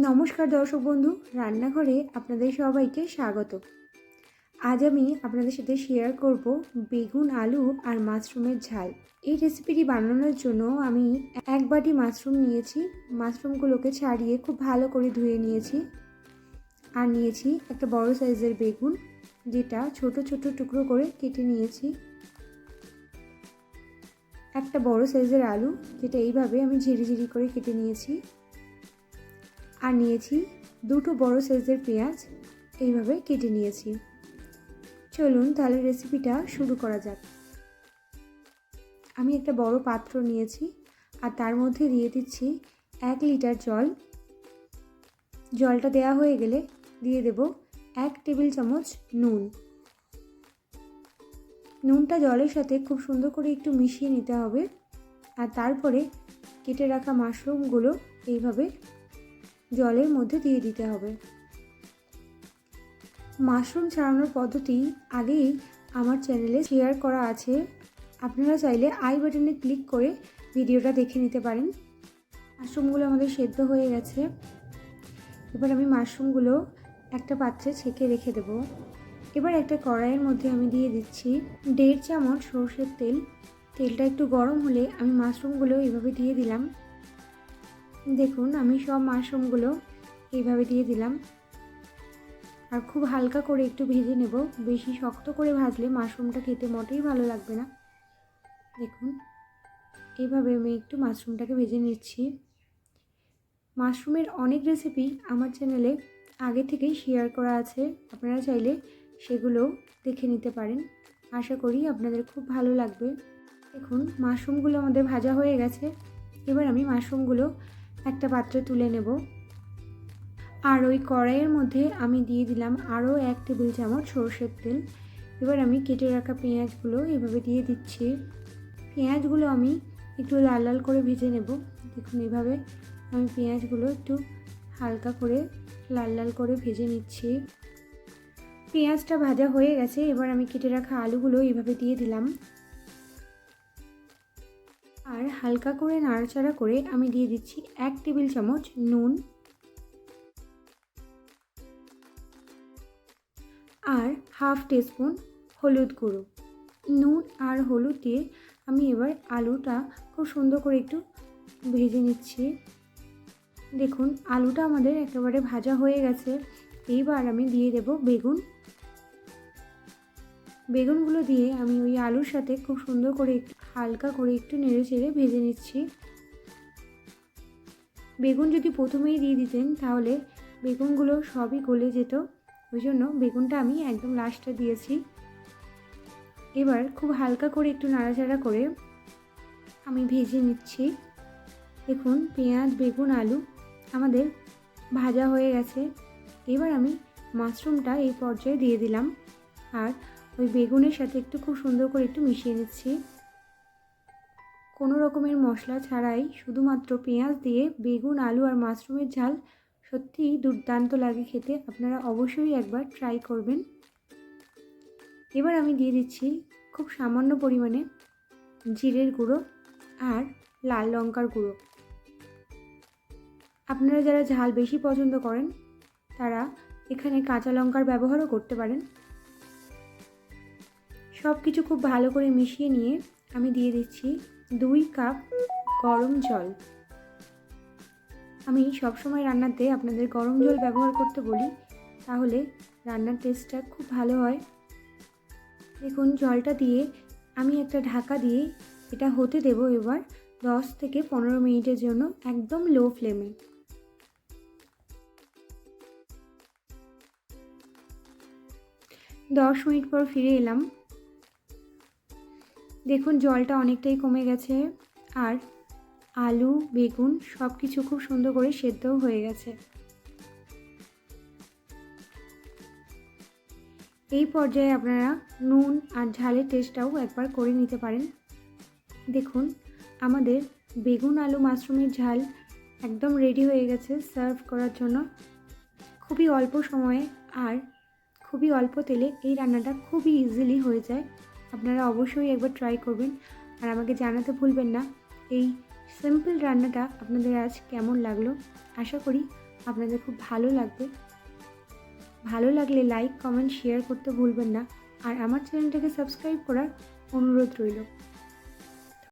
নমস্কার দর্শক বন্ধু, রান্নাঘরে আপনাদের সবাইকে স্বাগত। আজ আমি আপনাদের সাথে শেয়ার করব বেগুন, আলু আর মাশরুমের ঝাল। এই রেসিপিটি বানানোর জন্য আমি এক বাটি মাশরুম নিয়েছি। মাশরুমগুলোকে ছাড়িয়ে খুব ভালো করে ধুয়ে নিয়েছি আর নিয়েছি একটা বড় সাইজের বেগুন, যেটা ছোট ছোট টুকরো করে কেটে নিয়েছি। একটা বড় সাইজের আলু, যেটা এইভাবে আমি ঝিরি ঝিরি করে কেটে নিয়েছি। আর নিয়েছি দুটো বড় সাইজের পেঁয়াজ। এইভাবে কেটে নিয়েছি। চলুন তাহলে রেসিপিটা শুরু করা যাক। আমি একটা বড় পাত্র নিয়েছি আর তার মধ্যে দিয়ে দিচ্ছি এক লিটার জল। জলটা দেওয়া হয়ে গেলে দিয়ে দেব এক টেবিল চামচ নুন। নুনটা জলের সাথে খুব সুন্দর করে একটু মিশিয়ে নিতে হবে। আর তারপরে কেটে রাখা মাশরুমগুলো এইভাবে জলের মধ্যে দিয়ে দিতে হবে। মাশরুম ছাড়ানোর পদ্ধতি আগেই আমার চ্যানেলে শেয়ার করা আছে। আপনারা চাইলে আই বাটনে ক্লিক করে ভিডিওটা দেখে নিতে পারেন। মাশরুমগুলো আমাদের সেদ্ধ হয়ে গেছে। এবার আমি মাশরুমগুলো একটা পাত্রে ছেঁকে রেখে দেব। এবার একটা কড়াইয়ের মধ্যে আমি দিয়ে দিচ্ছি দেড় চামচ সর্ষের তেল। তেলটা একটু গরম হলে আমি মাশরুমগুলো এভাবে দিয়ে দিলাম। দেখুন, আমি সব মাশরুমগুলো এইভাবে দিয়ে দিলাম। আর খুব হালকা করে একটু ভেজে নেব। বেশি শক্ত করে ভাজলে মাশরুমটা খেতে মোটেই ভালো লাগবে না। দেখুন এইভাবে আমি একটু মাশরুমটাকে ভেজে নিচ্ছি। মাশরুমের অনেক রেসিপি আমার চ্যানেলে আগে থেকেই শেয়ার করা আছে। আপনারা চাইলে সেগুলো দেখে নিতে পারেন। আশা করি আপনাদের খুব ভালো লাগবে। দেখুন, মাশরুমগুলো আমাদের ভাজা হয়ে গেছে। এবার আমি মাশরুমগুলো একটা পাত্রে তুলে নেব। আর ওই কড়াইয়ের মধ্যে আমি দিয়ে দিলাম আরও এক টেবিল চামচ সরষের তেল। এবার আমি কেটে রাখা পেঁয়াজগুলো এভাবে দিয়ে দিচ্ছি। পেঁয়াজগুলো আমি একটু লাল লাল করে ভেজে নেব। দেখুন এভাবে আমি পেঁয়াজগুলো একটু হালকা করে লাল লাল করে ভেজে নিচ্ছি। পেঁয়াজটা ভাজা হয়ে গেছে, এবার আমি কেটে রাখা আলুগুলো এভাবে দিয়ে দিলাম। আর হালকা করে নাড়াচাড়া করে আমি দিয়ে দিচ্ছি এক টেবিল চামচ নুন। আর হাফ টিস্পুন হলুদ গুঁড়ো। নুন আর হলুদ দিয়ে আমি এবার আলুটা খুব সুন্দর করে একটু ভেজে নিচ্ছি। দেখুন, আলুটা আমাদের একেবারে ভাজা হয়ে গেছে। এইবার আমি দিয়ে দেব বেগুন। বেগুনগুলো দিয়ে আমি ওই আলুর সাথে খুব সুন্দর করে একটু হালকা করে একটু নেড়ে চেড়ে ভেজে নিচ্ছি। বেগুন যদি প্রথমেই দিয়ে দিতেন, তাহলে বেগুনগুলো সবই গলে যেত। ওই জন্য বেগুনটা আমি একদম লাস্টে দিয়েছি। এবার খুব হালকা করে একটু নাড়াচাড়া করে আমি ভেজে নিচ্ছি। দেখুন, পেঁয়াজ, বেগুন, আলু আমাদের ভাজা হয়ে গেছে। এবার আমি মাশরুমটা এই পর্যায়ে দিয়ে দিলাম। আর ওই বেগুনের সাথে একটু খুব সুন্দর করে একটু মিশিয়ে নিচ্ছি। কোনো রকমের মশলা ছাড়াই শুধুমাত্র পেঁয়াজ দিয়ে বেগুন, আলু আর মাশরুমের ঝাল সত্যিই দুর্দান্ত লাগে খেতে। আপনারা অবশ্যই একবার ট্রাই করবেন। এবার আমি দিয়ে দিচ্ছি খুব সামান্য পরিমাণে জিরের গুঁড়ো আর লাল লঙ্কার গুঁড়ো। আপনারা যারা ঝাল বেশি পছন্দ করেন, তারা এখানে কাঁচা লঙ্কার ব্যবহারও করতে পারেন। সব কিছু খুব ভালো করে মিশিয়ে নিয়ে আমি দিয়ে দিচ্ছি দুই কাপ গরম জল। আমি সবসময় রান্নাতে আপনাদের গরম জল ব্যবহার করতে বলি, তাহলে রান্নার টেস্টটা খুব ভালো হয়। দেখুন, জলটা দিয়ে আমি একটা ঢাকা দিয়ে এটা হতে দেব এবার দশ থেকে পনেরো মিনিটের জন্য একদম লো ফ্লেমে দশ মিনিট পর ফিরে এলাম। দেখুন, জলটা অনেকটাই কমে গেছে আর আলু, বেগুন সব কিছু খুব সুন্দর করে সেদ্ধও হয়ে গেছে। এই পর্যায়ে আপনারা নুন আর ঝালের টেস্টটাও একবার করে নিতে পারেন। দেখুন, আমাদের বেগুন, আলু, মাশরুমের ঝাল একদম রেডি হয়ে গেছে সার্ভ করার জন্য। খুবই অল্প সময়ে আর খুবই অল্প তেলে এই রান্নাটা খুবই ইজিলি হয়ে যায়। আপনারা অবশ্যই একবার ট্রাই করবেন। আর আমাকে জানাতে ভুলবেন না, এই সিম্পল রান্নাটা আপনাদের আজ কেমন লাগল? আশা করি আপনাদের খুব ভালো লাগবে। ভালো লাগলে লাইক কমেন্ট শেয়ার করতে ভুলবেন না। আর আমার চ্যানেলটাকে সাবস্ক্রাইব করার অনুরোধ রইল।